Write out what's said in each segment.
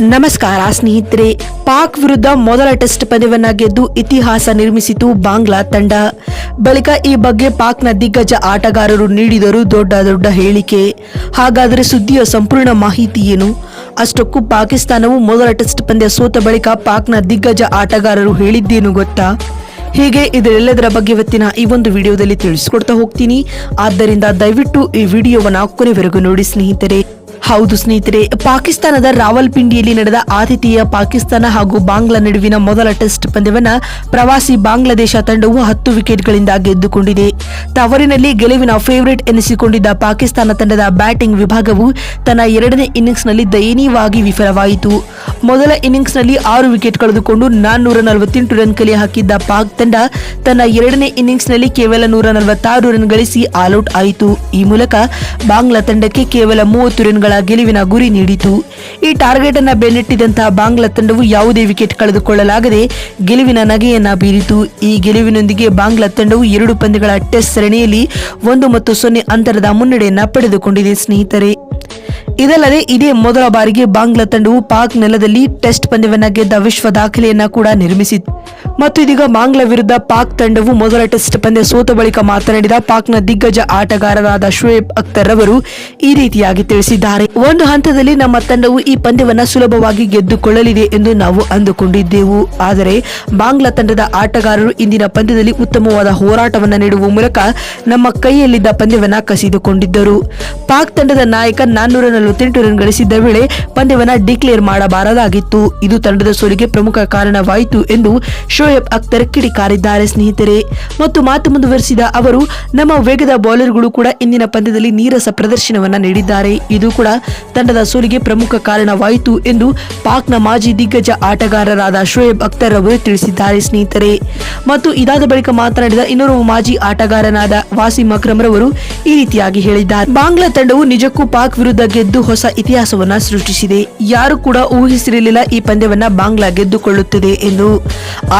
ನಮಸ್ಕಾರ ಸ್ನೇಹಿತರೆ, ಪಾಕ್ ವಿರುದ್ಧ ಮೊದಲ ಟೆಸ್ಟ್ ಪಂದ್ಯವನ್ನ ಗೆದ್ದು ಇತಿಹಾಸ ನಿರ್ಮಿಸಿತು ಬಾಂಗ್ಲಾ ತಂಡ. ಬಳಿಕ ಈ ಬಗ್ಗೆ ಪಾಕ್ನ ದಿಗ್ಗಜ ಆಟಗಾರರು ನೀಡಿದರು ದೊಡ್ಡ ದೊಡ್ಡ ಹೇಳಿಕೆ. ಹಾಗಾದರೆ ಸುದ್ದಿಯ ಸಂಪೂರ್ಣ ಮಾಹಿತಿ ಏನು? ಅಷ್ಟಕ್ಕೂ ಪಾಕಿಸ್ತಾನವು ಮೊದಲ ಟೆಸ್ಟ್ ಪಂದ್ಯ ಸೋತ ಬಳಿಕ ಪಾಕ್ನ ದಿಗ್ಗಜ ಆಟಗಾರರು ಹೇಳಿದ್ದೇನು ಗೊತ್ತಾ? ಹೀಗೆ ಇದರೆಲ್ಲದರ ಬಗ್ಗೆ ಇವತ್ತಿನ ಈ ಒಂದು ವಿಡಿಯೋದಲ್ಲಿ ತಿಳಿಸಿಕೊಡ್ತಾ ಹೋಗ್ತೀನಿ. ಆದ್ದರಿಂದ ದಯವಿಟ್ಟು ಈ ವಿಡಿಯೋವನ್ನು ಕೊನೆವರೆಗೂ ನೋಡಿ ಸ್ನೇಹಿತರೆ. ಹೌದು ಸ್ನೇಹಿತರೆ, ಪಾಕಿಸ್ತಾನದ ರಾವಲ್ಪಿಂಡಿಯಲ್ಲಿ ನಡೆದ ಆತಿಥೇಯ ಪಾಕಿಸ್ತಾನ ಹಾಗೂ ಬಾಂಗ್ಲಾ ನಡುವಿನ ಮೊದಲ ಟೆಸ್ಟ್ ಪಂದ್ಯವನ್ನು ಪ್ರವಾಸಿ ಬಾಂಗ್ಲಾದೇಶ ತಂಡವು ಹತ್ತು ವಿಕೆಟ್ಗಳಿಂದ ಗೆದ್ದುಕೊಂಡಿದೆ. ತವರಿನಲ್ಲಿ ಗೆಲುವಿನ ಫೇವರೇಟ್ ಎನಿಸಿಕೊಂಡಿದ್ದ ಪಾಕಿಸ್ತಾನ ತಂಡದ ಬ್ಯಾಟಿಂಗ್ ವಿಭಾಗವು ತನ್ನ ಎರಡನೇ ಇನ್ನಿಂಗ್ಸ್ನಲ್ಲಿ ದಯನೀಯವಾಗಿ ವಿಫಲವಾಯಿತು. ಮೊದಲ ಇನ್ನಿಂಗ್ಸ್ನಲ್ಲಿ ಆರು ವಿಕೆಟ್ ಕಳೆದುಕೊಂಡು ನಾನ್ನೂರ ನಲವತ್ತೆಂಟು ರನ್ ಕಲೆ ಹಾಕಿದ್ದ ಪಾಕ್ ತಂಡ ತನ್ನ ಎರಡನೇ ಇನ್ನಿಂಗ್ಸ್ನಲ್ಲಿ ಕೇವಲ ನೂರ ನಲವತ್ತಾರು ರನ್ ಗಳಿಸಿ ಆಲ್ಔಟ್ ಆಯಿತು. ಈ ಮೂಲಕ ಬಾಂಗ್ಲಾ ತಂಡಕ್ಕೆ ಕೇವಲ ಮೂವತ್ತು ರನ್ಗಳ ಗೆಲುವಿನ ಗುರಿ ನೀಡಿತು. ಈ ಟಾರ್ಗೆಟ್ ಅನ್ನು ಬೆನ್ನಟ್ಟಿದಂತಹ ಬಾಂಗ್ಲಾ ತಂಡವು ಯಾವುದೇ ವಿಕೆಟ್ ಕಳೆದುಕೊಳ್ಳಲಾಗದೆ ಗೆಲುವಿನ ನಗೆಯನ್ನ ಬೀರಿತು. ಈ ಗೆಲುವಿನೊಂದಿಗೆ ಬಾಂಗ್ಲಾ ತಂಡವು ಎರಡು ಪಂದ್ಯಗಳ ಟೆಸ್ಟ್ ಸರಣಿಯಲ್ಲಿ ಒಂದು ಮತ್ತು ಸೊನ್ನೆ ಅಂತರದ ಮುನ್ನಡೆಯನ್ನ ಪಡೆದುಕೊಂಡಿದೆ ಸ್ನೇಹಿತರೆ. ಇದಲ್ಲದೆ ಇದೇ ಮೊದಲ ಬಾರಿಗೆ ಬಾಂಗ್ಲಾ ತಂಡವು ಪಾಕ್ ನೆಲದಲ್ಲಿ ಟೆಸ್ಟ್ ಪಂದ್ಯವನ್ನ ಗೆದ್ದ ವಿಶ್ವ ದಾಖಲೆಯನ್ನ ಕೂಡ ನಿರ್ಮಿಸಿತು ಮತ್ತು ಇದೀಗ ಮಾಂಗ್ಲ ವಿರುದ್ಧ ಪಾಕ್ ತಂಡವು ಮೊದಲ ಟೆಸ್ಟ್ ಪಂದ್ಯ ಸೋತ ಬಳಿಕ ಮಾತನಾಡಿದ ಪಾಕ್ನ ದಿಗ್ಗಜ ಆಟಗಾರರಾದ ಶುಯೇಬ್ ಅಖ್ತರ್ ಅವರು ಈ ರೀತಿಯಾಗಿ ತಿಳಿಸಿದ್ದಾರೆ. ಒಂದು ಹಂತದಲ್ಲಿ ನಮ್ಮ ತಂಡವು ಈ ಪಂದ್ಯವನ್ನ ಸುಲಭವಾಗಿ ಗೆದ್ದುಕೊಳ್ಳಲಿದೆ ಎಂದು ನಾವು ಅಂದುಕೊಂಡಿದ್ದೆವು. ಆದರೆ ಬಾಂಗ್ಲಾ ತಂಡದ ಆಟಗಾರರು ಇಂದಿನ ಪಂದ್ಯದಲ್ಲಿ ಉತ್ತಮವಾದ ಹೋರಾಟವನ್ನು ನೀಡುವ ಮೂಲಕ ನಮ್ಮ ಕೈಯಲ್ಲಿದ್ದ ಪಂದ್ಯವನ್ನ ಕಸಿದುಕೊಂಡಿದ್ದರು. ಪಾಕ್ ತಂಡದ ನಾಯಕ ನಾನ್ನೂರ ನಲವತ್ತೆಂಟು ರನ್ ಗಳಿಸಿದ್ದ ವೇಳೆ ಪಂದ್ಯವನ್ನ ಡಿಕ್ಲೇರ್ ಮಾಡಬಾರದಾಗಿತ್ತು. ಇದು ತಂಡದ ಸೋಲಿಗೆ ಪ್ರಮುಖ ಕಾರಣವಾಯಿತು ಎಂದು ಶೋಯಬ್ ಅಖ್ತರ್ ಕಿಡಿಕಾರಿದ್ದಾರೆ, ಸ್ನೇಹಿತರೆ. ಮತ್ತು ಮಾತು ಮುಂದುವರಿಸಿದ ಅವರು, ನಮ್ಮ ವೇಗದ ಬೌಲರ್ಗಳು ಕೂಡ ಇಂದಿನ ಪಂದ್ಯದಲ್ಲಿ ನೀರಸ ಪ್ರದರ್ಶನವನ್ನ ನೀಡಿದ್ದಾರೆ. ಇದು ಕೂಡ ತಂಡದ ಸೋಲಿಗೆ ಪ್ರಮುಖ ಕಾರಣವಾಯಿತು ಎಂದು ಪಾಕ್ನ ಮಾಜಿ ದಿಗ್ಗಜ ಆಟಗಾರರಾದ ಶೋಯಬ್ ಅಖ್ತರ್ ಅವರು ತಿಳಿಸಿದ್ದಾರೆ, ಸ್ನೇಹಿತರೆ. ಮತ್ತು ಇದಾದ ಬಳಿಕ ಮಾತನಾಡಿದ ಇನ್ನೊರು ಮಾಜಿ ಆಟಗಾರನಾದ ವಾಸಿಂ ಅಕ್ರಮ್ ರವರು ಈ ರೀತಿಯಾಗಿ ಹೇಳಿದ್ದಾರೆ. ಬಾಂಗ್ಲಾ ತಂಡವು ನಿಜಕ್ಕೂ ಪಾಕ್ ವಿರುದ್ಧ ಗೆದ್ದು ಹೊಸ ಇತಿಹಾಸವನ್ನ ಸೃಷ್ಟಿಸಿದೆ. ಯಾರು ಕೂಡ ಊಹಿಸಿರಲಿಲ್ಲ ಈ ಪಂದ್ಯವನ್ನ ಬಾಂಗ್ಲಾ ಗೆದ್ದುಕೊಳ್ಳುತ್ತದೆ ಎಂದು.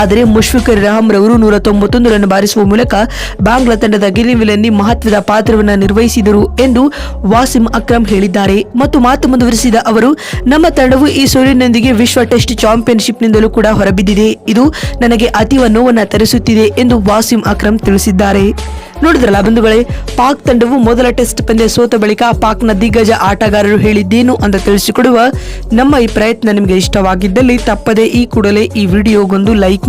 ಆದರೆ ಮುಷ್ಫಿಕರ್ ರಹಮ್ ರವರು ನೂರ ತೊಂಬತ್ತೊಂದು ರನ್ ಬಾರಿಸುವ ಮೂಲಕ ಬಾಂಗ್ಲಾ ತಂಡದ ಗೆಲುವಿನಲ್ಲಿ ಮಹತ್ವದ ಪಾತ್ರವನ್ನು ನಿರ್ವಹಿಸಿದರು ಎಂದು ವಾಸಿಂ ಅಕ್ರಮ್ ಹೇಳಿದ್ದಾರೆ. ಮತ್ತು ಮಾತು ಮುಂದುವರಿಸಿದ ಅವರು, ನಮ್ಮ ತಂಡವು ಈ ಸೋಲಿನೊಂದಿಗೆ ವಿಶ್ವ ಟೆಸ್ಟ್ ಚಾಂಪಿಯನ್ಶಿಪ್ನಿಂದಲೂ ಕೂಡ ಹೊರಬಿದ್ದಿದೆ. ಇದು ನನಗೆ ಅತೀವ ನೋವನ್ನು ತರಿಸುತ್ತಿದೆ ಎಂದು ವಾಸಿಂ ಅಕ್ರಮ್ ತಿಳಿಸಿದ್ದಾರೆ. ನೋಡಿದ್ರಲ್ಲ ಬಂಧುಗಳೇ, ಪಾಕ್ ತಂಡವು ಮೊದಲ ಟೆಸ್ಟ್ ಪಂದ್ಯ ಸೋತ ಬಳಿಕ ಪಾಕ್ನ ದಿಗ್ಗಜ ಆಟಗಾರರು ಹೇಳಿದ್ದೇನು ಅಂತ ತಿಳಿಸಿಕೊಡುವ ನಮ್ಮ ಈ ಪ್ರಯತ್ನ ನಿಮಗೆ ಇಷ್ಟವಾಗಿದ್ದಲ್ಲಿ ತಪ್ಪದೆ ಈ ಕೂಡಲೇ ಈ ವಿಡಿಯೋಗೊಂದು ಲೈಕ್